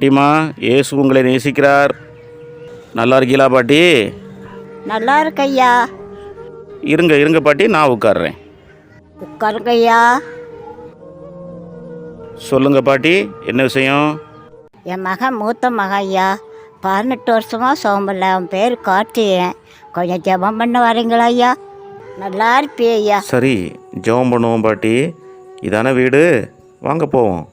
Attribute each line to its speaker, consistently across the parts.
Speaker 1: பாட்டிமா இயேசு உங்களை நேசிக்கிறார். நல்லா இருக்கீங்களா பாட்டி?
Speaker 2: நல்லா இருக்கு ஐயா
Speaker 1: இருங்க இருங்க பாட்டி நான் உட்கார்றேன்.
Speaker 2: உட்காருங்க ஐயா
Speaker 1: சொல்லுங்க பாட்டி என்ன விஷயம்?
Speaker 2: என் மகன் மூத்த மகன் ஐயா பதினெட்டு வருஷமாக சோம்பல அவன் பேர் கார்த்திகேயன். கொஞ்சம் ஜெபம் பண்ண வரீங்களா ஐயா நல்லா இருப்பியே ஐயா
Speaker 1: சரி ஜெபம் பண்ணுவோம் பாட்டி. இதான வீடு? வாங்க போவோம்.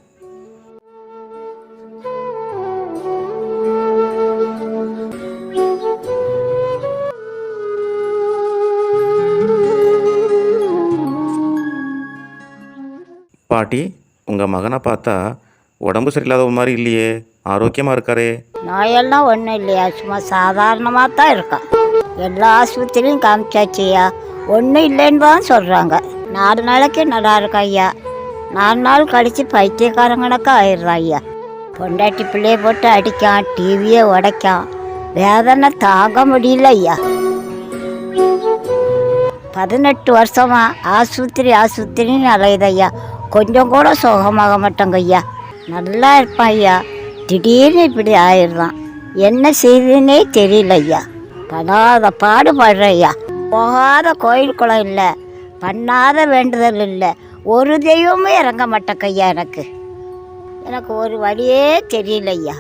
Speaker 1: பாட்டி உங்கள் மகனை பார்த்தா உடம்பு சரியில்லாத மாதிரி இல்லையே. ஆரோக்கியமாக இருக்காரே.
Speaker 2: நோயெல்லாம் ஒன்றும் இல்லையா. சும்மா சாதாரணமாக தான் இருக்கான் எல்லா ஆஸ்பத்திரியும் காமிச்சாச்சு ஐயா ஒன்றும் இல்லைன்னு தான் சொல்கிறாங்க நாலு நாளைக்கு நல்லா இருக்கா ஐயா. நாலு நாள் கழித்து பைத்தியக்காரங்கனக்கா ஆயிடுறான் ஐயா. பொண்டாட்டி பிள்ளைய போட்டு அடிக்கான் டிவியை உடைக்கான். வேதனை தாங்க முடியல ஐயா. பதினெட்டு வருஷமா ஆஸ்பத்திரி ஆஸ்பத்திரின்னு அலையுதையா கொஞ்சம் கூட சுகமாக மாட்டேங்க ஐயா. நல்லா இருப்பான் ஐயா. திடீர்னு இப்படி ஆயிடுறான். என்ன செய்யுதுன்னே தெரியல ஐயா. படாத பாடுபடுற ஐயா. போகாத கோயில் குளம் இல்லை. பண்ணாத வேண்டுதல் இல்லை. ஒரு தெய்வமும் இறங்க மாட்டேங்க ஐயா எனக்கு. எனக்கு ஒரு வழியே தெரியல ஐயா.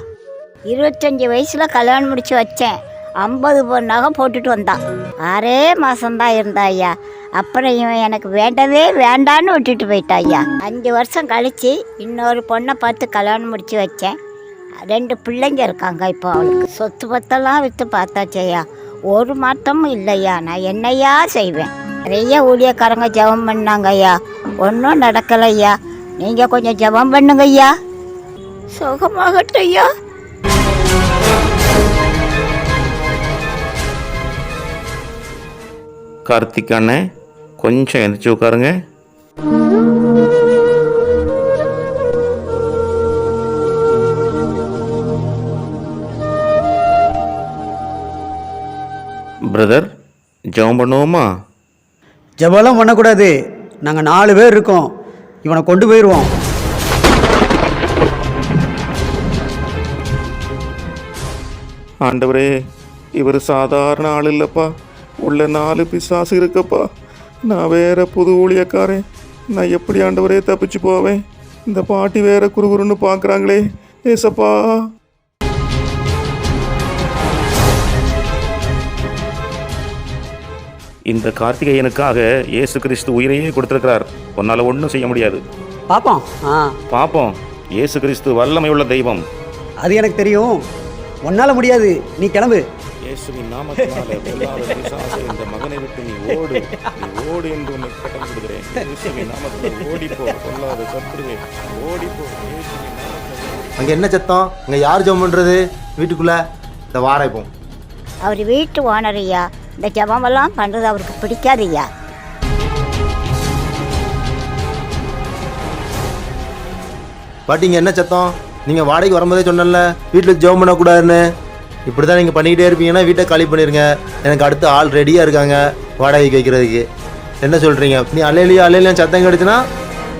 Speaker 2: இருபத்தஞ்சி வயசில் கல்யாணம் முடிச்சு வச்சேன். ஐம்பது பொண்ணாக போட்டுட்டு வந்தான் ஆறே மாதம்தான் இருந்தா ஐயா. அப்புறம் இவன் எனக்கு வேண்டவே வேண்டான்னு விட்டுட்டு போயிட்டா ஐயா அஞ்சு வருஷம் கழித்து இன்னொரு பொண்ணை பார்த்து கல்யாணம் முடித்து வச்சேன். ரெண்டு பிள்ளைங்க இருக்காங்க இப்போ அவளுக்கு. சொத்து பத்தெல்லாம் விற்று பார்த்தாச்சையா ஒரு மாற்றமும் இல்லையா நான் என்னையா செய்வேன்? நிறைய ஊழியக்காரங்க ஜெபம் பண்ணாங்க ஐயா ஒன்றும் நடக்கலையா நீங்கள் கொஞ்சம் ஜெபம் பண்ணுங்க ஐயா சுகமாகட்டும் ஐயா
Speaker 1: கார்த்திக் அண்ணே கொஞ்சம் எந்திரிச்சு உட்காருங்க. பிரதர் ஜெபம் பண்ணுவோமா?
Speaker 3: ஜெபம்லாம் பண்ணக்கூடாது. நாங்கள் நாலு பேர் இருக்கோம். இவனை கொண்டு போயிடுவோம்
Speaker 1: ஆண்டவரே இவர் சாதாரண ஆள் இல்லைப்பா. உள்ள நாலு பிசாசு இருக்கப்பா. நான் வேற புது ஊழியக்காரன். நான் எப்படி ஆண்டவரே தப்பிச்சு போவேன்? இந்த பாட்டி வேற குறுகுறுன்னு பார்க்குறாங்களே ஏசப்பா. இந்த கார்த்திகேயனுக்காக இயேசு கிறிஸ்து உயிரையே கொடுத்திருக்கிறார். உன்னால் ஒன்றும் செய்ய முடியாது.
Speaker 3: பார்ப்போம் ஆ.
Speaker 1: பார்ப்போம் இயேசு கிறிஸ்து வல்லமை உள்ள தெய்வம்.
Speaker 3: அது எனக்கு தெரியும். உன்னால் முடியாது. நீ கிளம்பு.
Speaker 1: இயேசுவின் நாமத்தினாலே பொல்லாத பிசாசே, இந்த மகனை விட்டு நீ ஓடு. நீ ஓடு என்று உன்னை கட்டளை விடுகிறேன் இயேசுவின் நாமத்தில் ஓடிப்போ பொல்லாத சத்துருவே ஓடிப்போ இயேசுவின் நாமத்தில்
Speaker 4: அங்கே என்ன சத்தம்? அங்கே யார் ஜெபம் பண்ணுறது வீட்டுக்குள்ளே? இந்த வாரம் இப்போ.
Speaker 2: அவர் வீட்டு ஓனர் ஐயா. இந்த ஜபமெல்லாம் பண்ணுறது அவருக்கு பிடிக்காது ஐயா.
Speaker 4: பாட்டி இங்கே என்ன சத்தம்? நீங்கள் வாடகைக்கு வரும்போதே சொன்னல வீட்டில் ஜெபம் பண்ணக்கூடாதுன்னு. இப்படி தான் நீங்கள் பண்ணிக்கிட்டே இருப்பீங்கன்னா வீட்டை காலி பண்ணிடுங்க எனக்கு அடுத்து ஆள் ரெடியாக இருக்காங்க. வாடகைக்கு வைக்கிறதுக்கு. என்ன சொல்கிறீங்க நீ அலையிலையோ அலையிலையோ சத்தம் கிடச்சுன்னா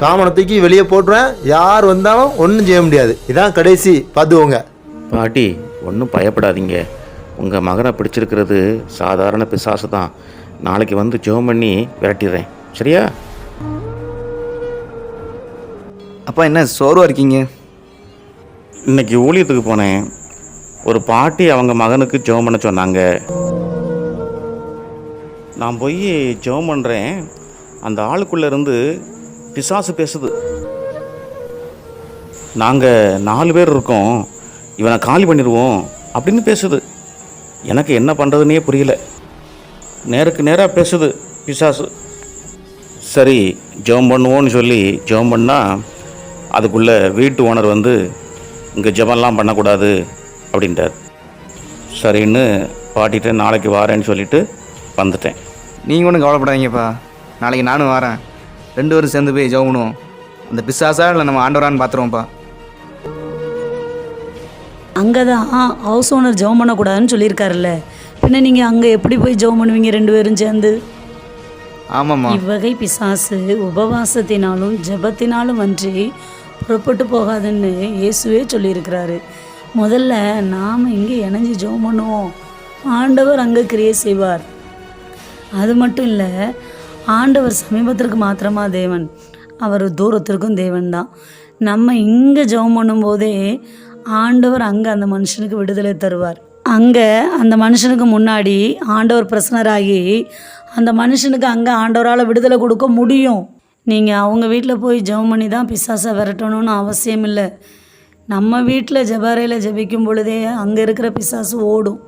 Speaker 4: காமனை தூக்கி வெளியே போட்டுருவேன். யார் வந்தாலும் ஒன்றும் செய்ய முடியாது. இதான் கடைசி பார்த்துக்கோங்க
Speaker 1: பாட்டி ஒன்றும் பயப்படாதீங்க. உங்கள் மகனை பிடிச்சிருக்கிறது சாதாரண பிசாசு தான். நாளைக்கு வந்து ஜெபம் பண்ணி விரட்டிடுறேன். சரியா?
Speaker 5: அப்பா என்ன சோர்வா இருக்கீங்க?
Speaker 1: இன்னைக்கு ஊழியத்துக்கு போனேன். ஒரு பாட்டி அவங்க மகனுக்கு ஜெபம் பண்ண சொன்னாங்க. நான் போய் ஜெபம் பண்ணுறேன் அந்த ஆளுக்குள்ளேருந்து பிசாசு பேசுது. நாங்கள் நாலு பேர் இருக்கோம். இவனை காலி பண்ணிடுவோம். அப்படின்னு பேசுது. எனக்கு என்ன பண்ணுறதுனே புரியல. நேருக்கு நேராக பேசுது பிசாசு. சரி ஜெபம் பண்ணுவோன்னு சொல்லி ஜெபம் பண்ணால் அதுக்குள்ளே வீட்டு ஓனர் வந்து இங்கே ஜெபம்லாம் பண்ணக்கூடாது. அப்படின்ட்டார் சரின்னு பாட்டிட்டு நாளைக்கு வாரேன்னு சொல்லிட்டு வந்துட்டேன்.
Speaker 5: நீங்கள் ஒன்றும் கவலைப்படாதீங்கப்பா. நாளைக்கு நானும் வரேன். ரெண்டு பேரும் சேர்ந்து போய் ஜெபணும் அந்த பிசாசா இல்லை நம்ம ஆண்டவரான்னு பார்த்துருவோம்ப்பா
Speaker 6: அங்கே தான் ஹவுஸ் ஓனர் ஜெபம் பண்ணக்கூடாதுன்னு சொல்லியிருக்காருல்ல. பின்ன நீங்கள் அங்கே எப்படி போய் ஜெபம் பண்ணுவீங்க ரெண்டு பேரும் சேர்ந்து?
Speaker 5: ஆமாம்மா.
Speaker 6: இவ்வகை பிசாசு உபவாசத்தினாலும் ஜெபத்தினாலும் அன்றி புறப்பட்டு போகாதுன்னு இயேசுவே சொல்லியிருக்கிறாரு. முதல்ல நாம் இங்கே இணைஞ்சு ஜெபம் பண்ணுவோம். ஆண்டவர் அங்கே கிரியை செய்வார். அது மட்டும் இல்லை ஆண்டவர் சமீபத்திற்கு மாத்திரமா தேவன். அவர் தூரத்திற்கும் தேவன் தான். நம்ம இங்கே ஜெபம் பண்ணும்போதே ஆண்டவர் அங்கே அந்த மனுஷனுக்கு விடுதலை தருவார். அங்கே அந்த மனுஷனுக்கு முன்னாடி ஆண்டவர் பிரசனராகி அந்த மனுஷனுக்கு அங்கே ஆண்டவரால் விடுதலை கொடுக்க முடியும். நீங்கள் அவங்க வீட்டில் போய் ஜெபம் பண்ணி தான் பிசாசை விரட்டணும்னு அவசியம் இல்லை. நம்ம வீட்டில் ஜபாரையில் ஜெபிக்கும் பொழுதே அங்கே இருக்கிற பிசாசு ஓடும்.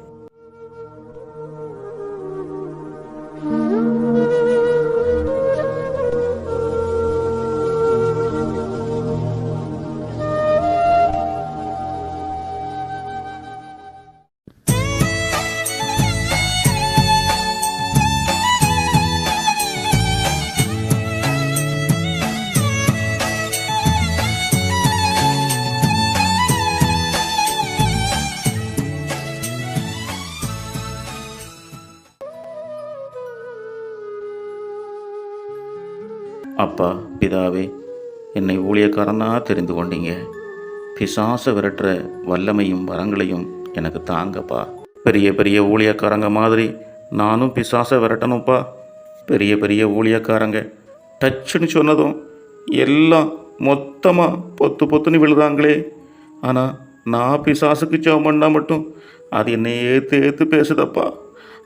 Speaker 1: பிதாவே என்னை ஊழியக்காரனாக தெரிந்து கொண்டீங்க. பிசாச விரட்டுற வல்லமையும் வரங்களையும் எனக்கு தாங்கப்பா. பெரிய பெரிய ஊழியக்காரங்க மாதிரி நானும் பிசாச விரட்டணும்ப்பா. பெரிய பெரிய ஊழியக்காரங்க டச்சுன்னு சொன்னதும் எல்லாம் மொத்தமாக பொத்து பொத்துன்னு விழுதாங்களே. ஆனால் நான் பிசாசுக்கு ஜெபம் பண்ணால் மட்டும் அது என்னை ஏற்று ஏற்று பேசுதப்பா.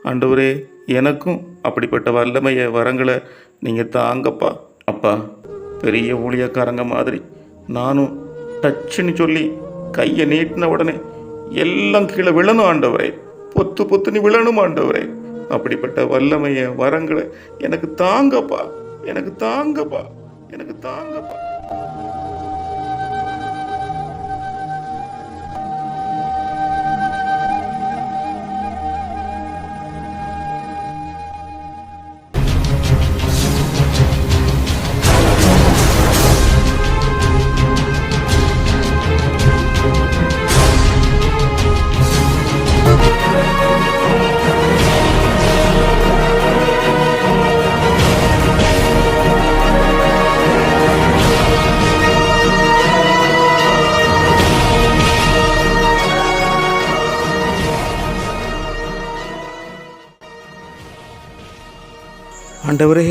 Speaker 1: ஆண்டவரே எனக்கும் அப்படிப்பட்ட வல்லமையை வரங்களை நீங்கள் தாங்கப்பா. அப்பா பெரிய ஊழியக்காரங்க மாதிரி. நானும் டச்சுன்னு சொல்லி கையை நீட்டின உடனே எல்லாம் கீழே விழணும் ஆண்டவரே பொத்து பொத்துன்னு விழணும் ஆண்டவரே. அப்படிப்பட்ட வல்லமைய வரங்களை எனக்கு தாங்கப்பா எனக்கு தாங்கப்பா எனக்கு தாங்கப்பா. ஆண்டவரே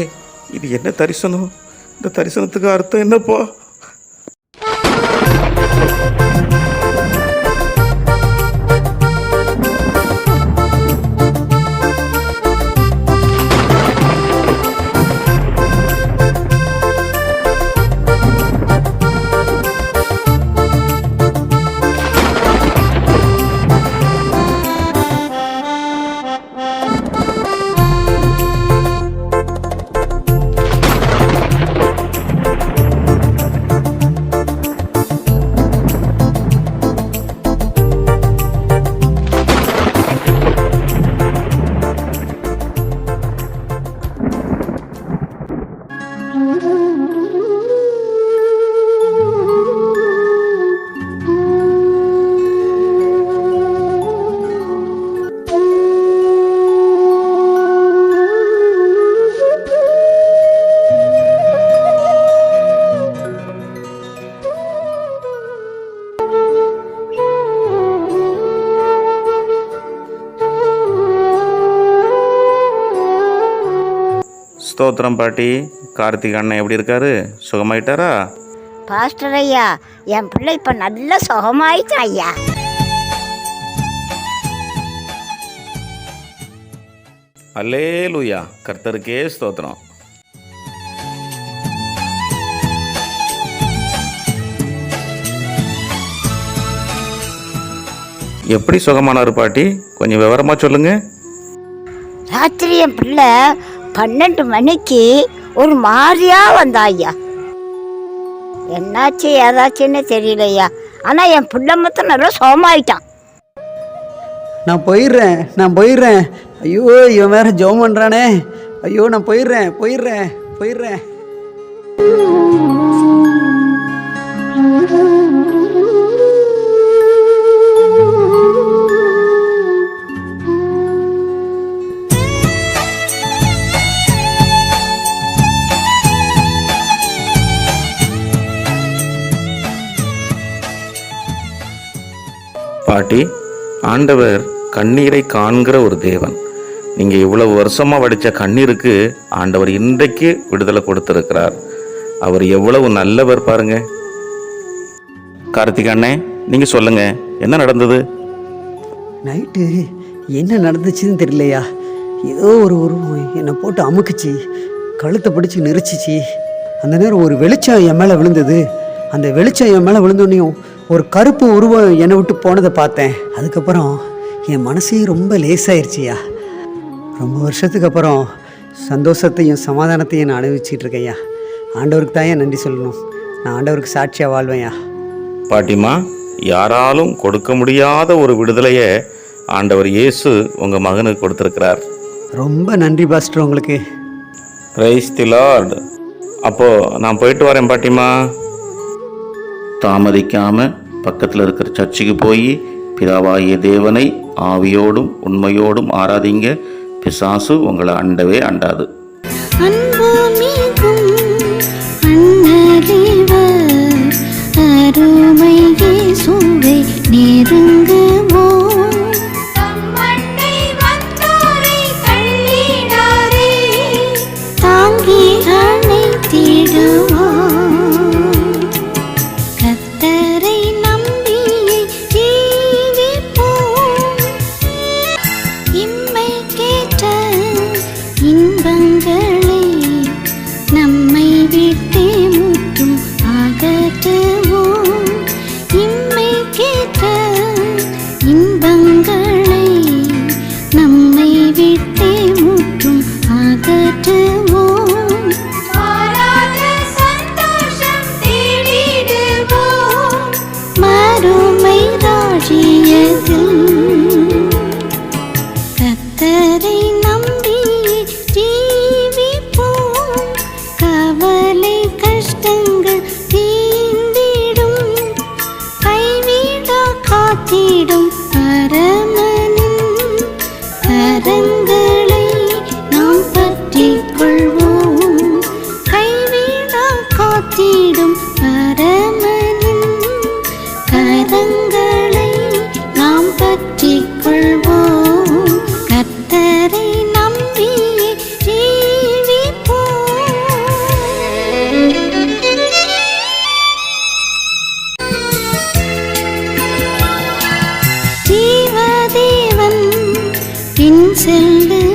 Speaker 1: இது என்ன தரிசனம்? இந்த தரிசனத்துக்கு அர்த்தம் என்னப்பா? ஸ்தோத்திரம் பாட்டி. கார்த்திக் அண்ணன் எப்படி இருக்காரு? சுகமாயிட்டாரா?
Speaker 2: பாஸ்டர் ஐயா என் பிள்ளை இப்போ நல்ல சுகமாயிட்டான் ஐயா.
Speaker 1: அல்லேலூயா. கர்த்தருக்கே ஸ்தோத்திரம். எப்படி சுகமானார் பாட்டி? கொஞ்சம் விவரமா சொல்லுங்க.
Speaker 2: ராத்திரி என் பிள்ளை பன்னெண்டு மணிக்கு ஒரு மாதிரியா வந்தா ஐயா என்னாச்சு ஏதாச்சுன்னு தெரியல ஐயா ஆனால் என் பிள்ளை மட்டும் நல்லா சோமாயிட்டான்.
Speaker 3: நான் போயிடுறேன் நான் போயிடுறேன். ஐயோ இவன் வேற ஜோம் பண்ணுறானே ஐயோ நான் போயிடுறேன் போயிடுறேன் போயிடுறேன்.
Speaker 1: ஆண்டவர் கண்ணீரை காண்கிற ஒரு தேவன். நீங்கள் இவ்வளவு வருஷமாக வடித்த கண்ணீருக்கு ஆண்டவர் இன்றைக்கு விடுதலை கொடுத்திருக்கிறார். அவர் எவ்வளவு நல்லவர் பாருங்க. கார்த்திக் அண்ணே நீங்கள் சொல்லுங்க என்ன நடந்தது?
Speaker 3: நைட்டு என்ன நடந்துச்சுன்னு தெரியலையா? ஏதோ ஒரு உருவம் என்னை போட்டு அமுக்குச்சு கழுத்தை பிடிச்சி நெரிச்சிச்சு. அந்த நேரம் ஒரு வெளிச்சம் என் மேலே விழுந்தது. அந்த வெளிச்சம் என் மேலே விழுந்தோடனையும் ஒரு கருப்பு உருவம் என்னை விட்டு போனதை பார்த்தேன். அதுக்கப்புறம் என் மனசே ரொம்ப லேசாயிருச்சியா ரொம்ப வருஷத்துக்கு அப்புறம் சந்தோஷத்தையும் சமாதானத்தையும் நான் அனுபவிச்சிட்டு இருக்கேன்யா ஆண்டவருக்கு தான் நன்றி சொல்லணும். நான் ஆண்டவருக்கு சாட்சியாக வாழ்வேன்யா
Speaker 1: பாட்டிமா யாராலும் கொடுக்க முடியாத ஒரு விடுதலையை ஆண்டவர் இயேசு உங்கள் மகனுக்கு கொடுத்துருக்கிறார்.
Speaker 3: ரொம்ப நன்றி பாஸ்டர் உங்களுக்கு.
Speaker 1: பிரைஸ் தி லார்ட் அப்போ நான் போயிட்டு வரேன் பாட்டிமா தாமதிக்காம பக்கத்தில் இருக்கிற சர்ச்சுக்கு போய் பிதாவாகிய தேவனை ஆவியோடும் உண்மையோடும் ஆராதிங்க. பிசாசு உங்களை அண்டவே அண்டாது.
Speaker 7: அருமை நெருங்குவோம் பின் செல்லுவோம்